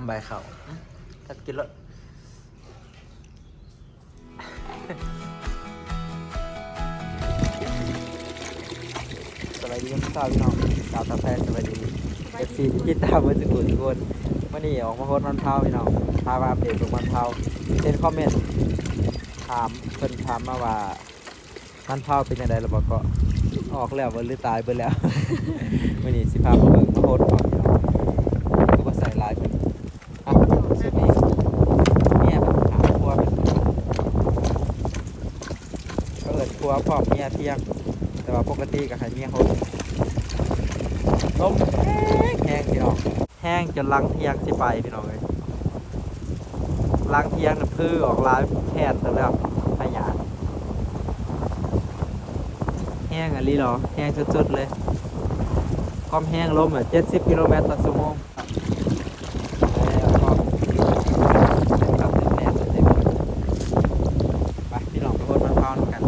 ำใบเขาถ้ากินแล้วสวัสดีครับพี่น้องสาวตาแฟนสวัสดีเอฟซีที่ติดตามมาสุกุทุกคนวันนี้ออกมาโพสต์วันเผาพี่น้องพามาอัปเดตของวันเผาเป็นคอมเมนต์ถามเพิ่นถามมาว่าวันเผาเป็นยังไงระบอกก็ออกแล้วหรือตายเบิดแล้ววันนี้สิพามาเบิ่งมาโพสต์ก่อนพี่น้องคือว่าใส่ลายเพิ่นอะสุดนี้เนี่ยแบบถามครัวเป็น ก็เอิดครัวพร้อมเมียเที่ยง แต่ว่าปกติก็ให้เมียเขาต้มแห้งพี่น้องแห้งจนลังเทียงสิไปพี่น้องเลยลังเทียงน่ะพื้อออกลายแทนแล้วพยานแห้งอันนี้หรอแห้งสุดๆเลยความแห้งลมอะ70กิโลเมตรต่อชั่วโมงแล้วก็ครับเต็มๆเต็มๆไปพี่น้องไปโคตรมันพร้าวกัน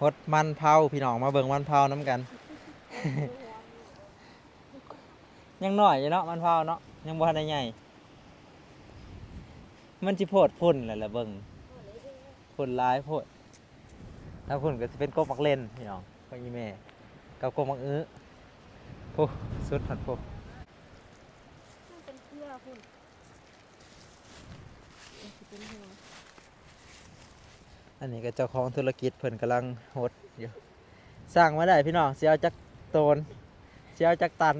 ฮดมันเผาพี่น้องมาเบิ่งมันเผาน้ำกัน ยังหน่อยอยู่เนาะมันเผาเนาะยังบ่ทันได้ใหญ่มันสิโพดพุ่นแหละแหละเบิ่งพุ่นหลายโพดถ้าพุ่นก็สิเป็นกบมักเล่นพี่น้องพ่ออีแม่กับกบมักอื้อโอ้สุดหัดโพเป็นเครือคุณเป็นหัวอั นนี้ก็เจ้าของธุรกิจเพิ่นกำลังโฮดอยู่สร้างมาได้พี่น้องสิเอาจักโตนสิเอาจักตัน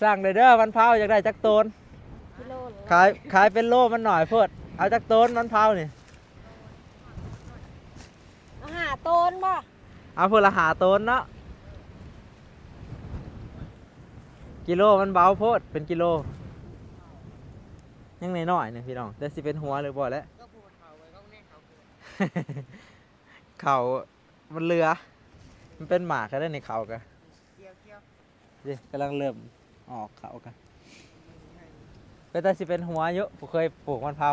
สร้างเลยเด้อมันเผาอยากได้จักโตนกิโลละขายขายเป็นโลมันหน่อยเพื่อเอาจากต้นมันเผานี่อาหารต้นบ่เอาเพื่อละหาต้นเนาะกิโลมันเบาโพดเป็นกิโลยังน้อยๆหนึงพี่น้องแต่สิเป็นหัวหรือบ่แล้ว เขามันเรือ มันเป็นหมากก็ได้ในเขากันดิกำลังเริ่มออกเขากันเป็นแต่สิเป็นหัวเยอะผมเคยปลูกมันเผา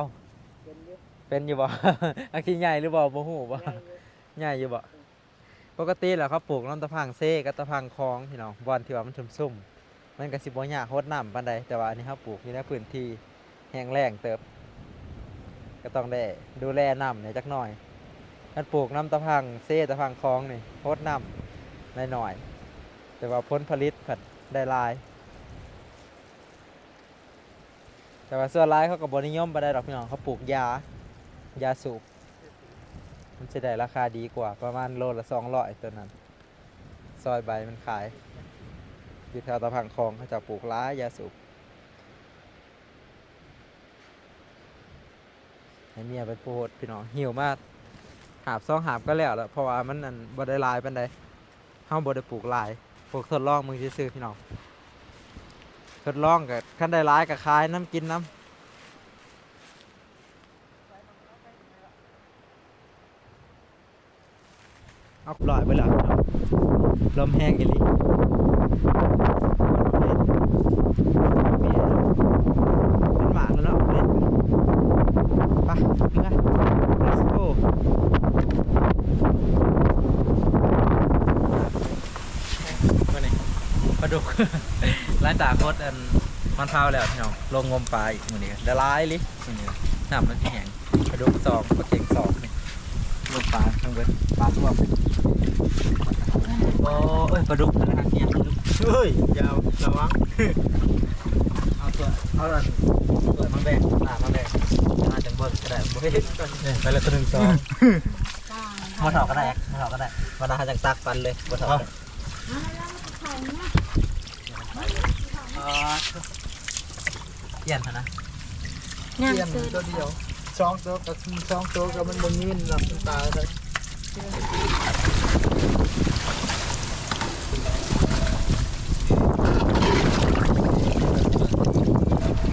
เป็นอยู่บ่ อาคีใหญ่หรือบ่บ่ฮู้บ่ใหญ่อยู่บ่ปกติแล้วเขาปลูกน้ำตะพังเซ่กับตะพังคลองพี่น้องบอนที่ว่ามันซุ่มๆมันก็สิบ่ยากรดน้ำปานใดแต่ว่าอันนี้เขาปลูกอยู่ในพื้นที่แห้งแล้งเติบ ก็ต้องได้ดูแลน้ำเนี่ยจักหน่อยมันปลูกน้ำตะพังเซ่ตะพังคลองนี่รดน้ำนหน่อย แต่ว่าผลผลิตผัดได้ลาย แต่ว่าส่วนร้ายเขาก็บบนิยมไปได้ดอกพี่น้องเขาปลูกยายาสูบมันจะได้ราคาดีกว่าประมาณโลละสองร้อยตัวนั้น ซอยใบมันขายอยู่แถวตะพังคลองเขาจะปลูกร้ายยาสูบ ให้เมียไปโพดพี่น้องหิวมากหาบซองหาบก็แล้วแล้วเพราะว่ามันนั่นบ่ได้ลายปานใดเฮาบ่ได้ปลูกลายปลูกทดลองมึงซื่อพี่น้องทดลองกับคันได้ลายก็ขายน้ำกินน้ำเอาปล่อยไปแล้วลมแห้งอีหลี มันหมากแล้วเนาะเล่นไปเมื่อ let's go มานี่ปลาดุกหลังจากโคตรอันมันเผาแล้วพี่น้องลงงมปลาอีกมื้อนี้เดี๋ยวร้ายลิมื้อนี้น้ำมันสิแห้งปลาดุกสองปลาเก่งสองนี่ลงปลาทั้งเบิดปลาท่วม โอ้เอ้ยปลาดุกนะครับเนี่ยปลาดุกเฮ้ยอย่าระวังเอาตัวเอาตัวตัวมาแบ่งหน้ามาแบ่งจะมาจังเบิ้งก็ได้บ่เฮ็ดไปแล้วตัวหนึ่งสองมาถอกก็ได้มาถอกก็ได้มาดาจังตักปันเลยมาถอกเปลี่ยนเถอะนะงามเทียมสุดตัวเดียวสองตัวกับสองตัวกับมันบนยืนหลับตาเลย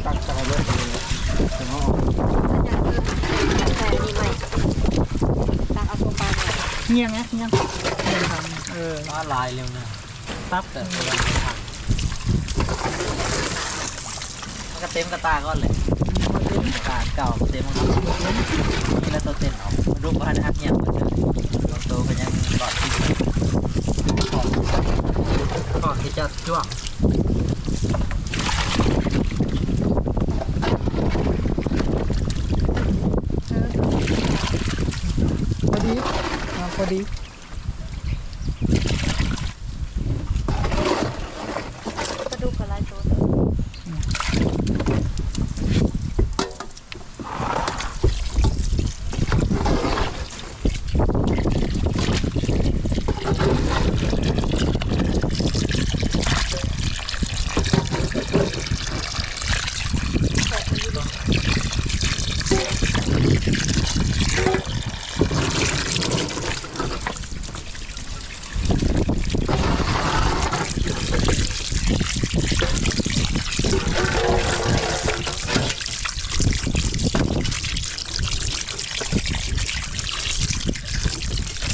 ตักใจเลยเดี๋ยวเอาออกแต่นี่ใหม่เงี้ยงไงเงี้ยงเงียงเออว่าลายเร็วนะปั๊บแต่กำลังไม่ทันมันก็เต็มกระตาก้อนเลยกระตาเก่าเต็มแล้วแล้วตัวเต็มออก รูปบ้านนะครับเนี่ยมันจะลองโตก็ยังหลอดที่ของของที่จะจ้วงพอดีพอดี กระดูกกระไรตัว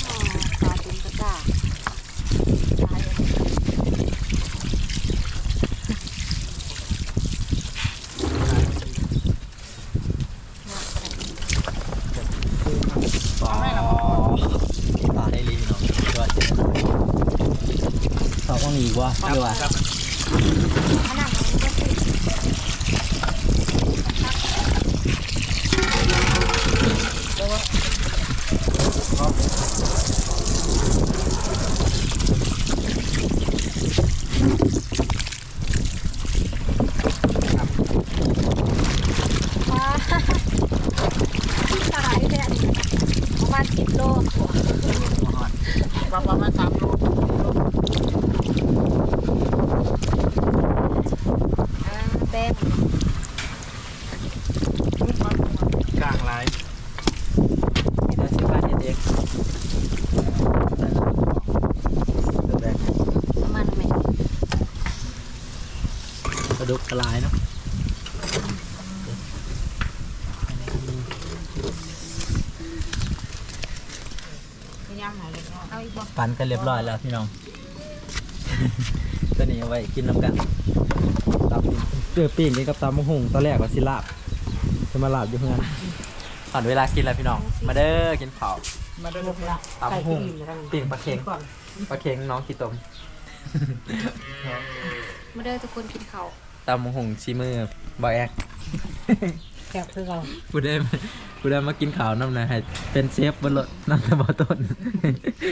อ๋อปลาเป็นกระดาษตายอันนี้ อ๋อตาได้ลีเนาะด้วยตอบ ว่ามีอีกวะด้วยขนาดนี้ก็ติดปลาตายเนี่ยประมาณสิบโลประมาณสามโล อ่าแป้ง กลางไร เดี๋ยวสิบาทเด็กตัวแรก ประมาณไหน กระ ดูกกระลายเนาะเอาอีกบ่ปั่นกันเรียบร้อยแล้วพี่น้อง ตัวนี้เอาไว้กินน้ำกันตำเจือปิ้งกินกับตำมะฮุงตอนแรกว่าสิลาบจะมาลาบอยู่เพื่อนผ่านเวลากินแล้วพี่น้อง มาเด้อกินเผาวมาได้ลูกละตำมะฮุงปิ้งปลาเค็งปลาเค็งน้องขี้ตมมาเด้อทุกคนกินข้าว ตำมะฮุงชีมือบอยแอกแซ่บคือเรากูได้มากูได้มากินข้าวน้ำนะให้เป็นเชฟบนรถนั่งแต่บ่ต้น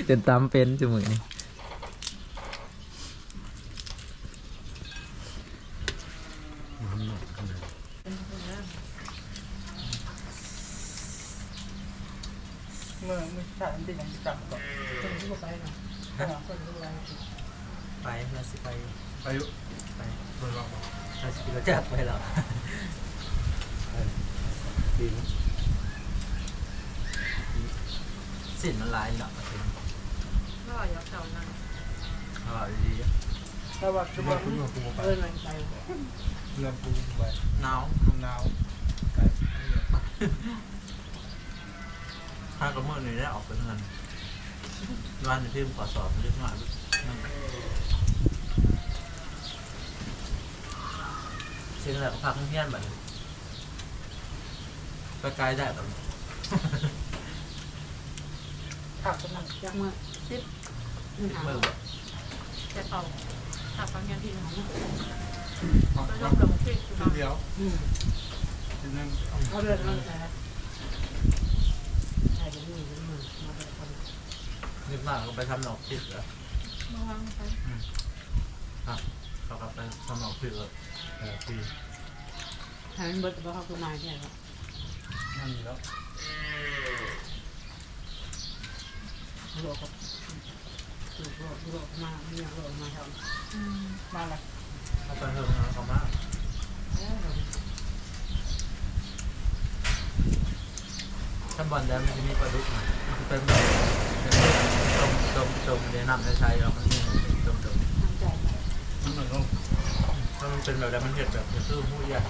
จนตำเป็นจมือนี่เมื่อไม่ใช่อันที่ยังจับก่อนคนที่ไปนะคนที่ไปไปแล้วสิไป อายุไปเบอร์บอกเราจะกินรสจัดไปหรอดีสินมันลายหรอก็อยากเก่านั่งอร่อยดีถ้าว่าคือว่าคุณอยู่กูไปเอิ้นมันไปเงินกูไปหนาวหนาวถ้ากระเมื่อนี้ได้ออกเป็นเงินวันที่ขอสอบเรียกมาเชี ยงรายก็พักเพี้ยนแบบไปไกลได้แบบขับกำลังจากเมื่อสิบเมื่อจะเอาถ้าฟังยันทีของก็ยกลงที่เดียวทีนึงเขาเดินมาแต่ใช่จะมีมันมามาเป็นคนนึกมากก็ไปทำหนอกผิดเหรอมาวางไป เขาก็ไปทำหนอกผิดเลยเออพี่หาเบิร์ดว่าเขาคือมาใช่ไหมนั่นแล้วโลกโลกโลกโลกมาเนี่ยโลกมาทอืมำมาละเขาไปเพิ่มนะเขามากถ้าบอลแล้วมันจะมีปลาดุกมามันจะเป็นแบบจมจมจมเดี๋ยวนำจะใช้แล้วมันมีจมจมทำใจนั่นหนึ่งลงถ้ามัน เป็นแบบนั้นมันเห็ดแบบจะซื้อหูใหญ่